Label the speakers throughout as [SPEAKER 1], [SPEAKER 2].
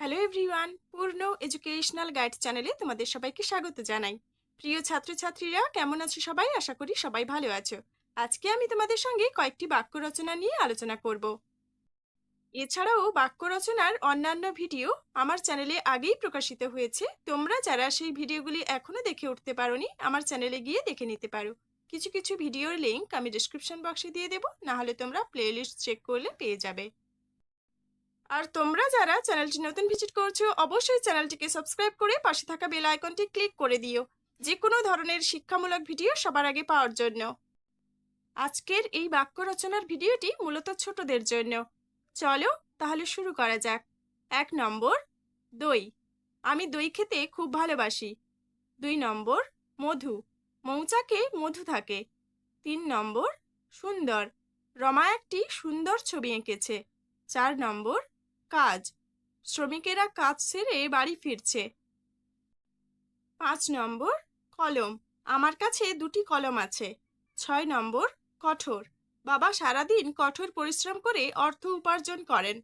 [SPEAKER 1] Hello everyone Purna educational guide চ্যানেলে তোমাদের সবাইকে স্বাগত জানাই। প্রিয় ছাত্রছাত্রীরা, কেমন আছো সবাই? আশা করি সবাই ভালো আছো। আজকে আমি তোমাদের সঙ্গে কয়েকটি বাক্য রচনা নিয়ে আলোচনা করব। এছাড়াও বাক্য রচনার অন্যান্য ভিডিও আমার চ্যানেলে আগেই প্রকাশিত হয়েছে। তোমরা যারা সেই ভিডিওগুলি এখনও দেখে উঠতে পারোনি, আমার চ্যানেলে গিয়ে দেখে নিতে পারো। কিছু কিছু ভিডিওর লিঙ্ক আমি ডিসক্রিপশন বক্সে দিয়ে দেবো না হলে তোমরা প্লেলিস্ট চেক করলে পেয়ে যাবে। আর তোমরা যারা চ্যানেলটি নতুন ভিজিট করছ, অবশ্যই চ্যানেলটিকে সাবস্ক্রাইব করে পাশে থাকা বেল আইকনটি ক্লিক করে দিও। যে কোনো ধরনের শিক্ষামূলক ভিডিও সবার আগে পাওয়ার জন্য। আজকের এই বাক্য রচনার ভিডিওটি মূলত ছোটদের জন্য। চলো তাহলে শুরু করা যাক। এক নম্বর, দই। আমি দই খেতে খুব ভালোবাসি। দুই নম্বর, মধু। মৌচাকে মধু থাকে। তিন নম্বর, সুন্দর। রমা একটি সুন্দর ছবি এঁকেছে। চার নম্বর কাজ। শ্রমিকেরা কাজ সেরে বাড়ি ফিরছে। পাঁচ নম্বর কলম। আমার কাছে দুটি কলম আছে। ছয় নম্বর কঠোর। বাবা সারাদিন কঠোর পরিশ্রম করে অর্থ উপার্জন করেন।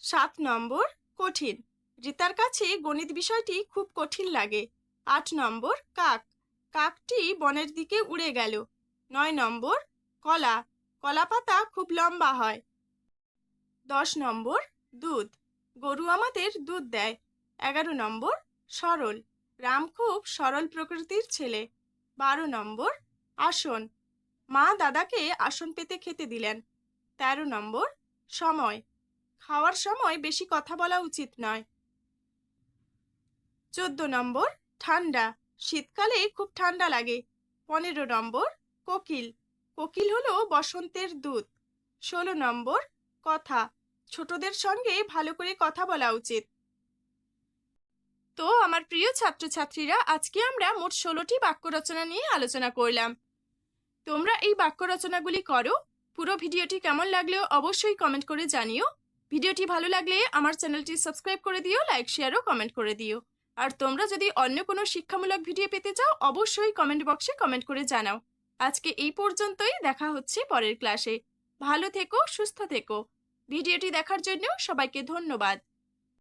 [SPEAKER 1] সাত নম্বর কঠিন। রিতার কাছে গণিত বিষয়টি খুব কঠিন লাগে। আট নম্বর কাক। কাকটি বনের দিকে উড়ে গেল। নয় নম্বর কলা। কলা পাতা খুব লম্বা হয়। দশ নম্বর, দুধ। গরু আমাদের দুধ দেয়। এগারো নম্বর, সরল। রাম খুব সরল প্রকৃতির ছেলে। বারো নম্বর, আসন। মা দাদাকে আসন পেতে খেতে দিলেন। তেরো নম্বর, সময়। খাওয়ার সময় বেশি কথা বলা উচিত নয়। চোদ্দ নম্বর, ঠান্ডা। শীতকালে খুব ঠান্ডা লাগে। পনেরো নম্বর, কোকিল। কোকিল হলো বসন্তের দূত। ষোলো নম্বর, কথা। ছোটদের সঙ্গে ভালো করে কথা বলা উচিত। তো, আমার প্রিয় ছাত্রছাত্রীরা, আজকে আমরা মোট ষোলোটি বাক্য রচনা নিয়ে আলোচনা করলাম। তোমরা এই বাক্য রচনাগুলি করো। পুরো ভিডিওটি কেমন লাগলেও অবশ্যই কমেন্ট করে জানিও। ভিডিওটি ভালো লাগলে আমার চ্যানেলটি সাবস্ক্রাইব করে দিও, লাইক শেয়ারও কমেন্ট করে দিও। আর তোমরা যদি অন্য কোনো শিক্ষামূলক ভিডিও পেতে চাও, অবশ্যই কমেন্ট বক্সে কমেন্ট করে জানাও। আজকে এই পর্যন্তই, দেখা হচ্ছে পরের ক্লাসে ভালো থেকো, সুস্থ থেকো। ভিডিওটি দেখার জন্য সবাইকে ধন্যবাদ।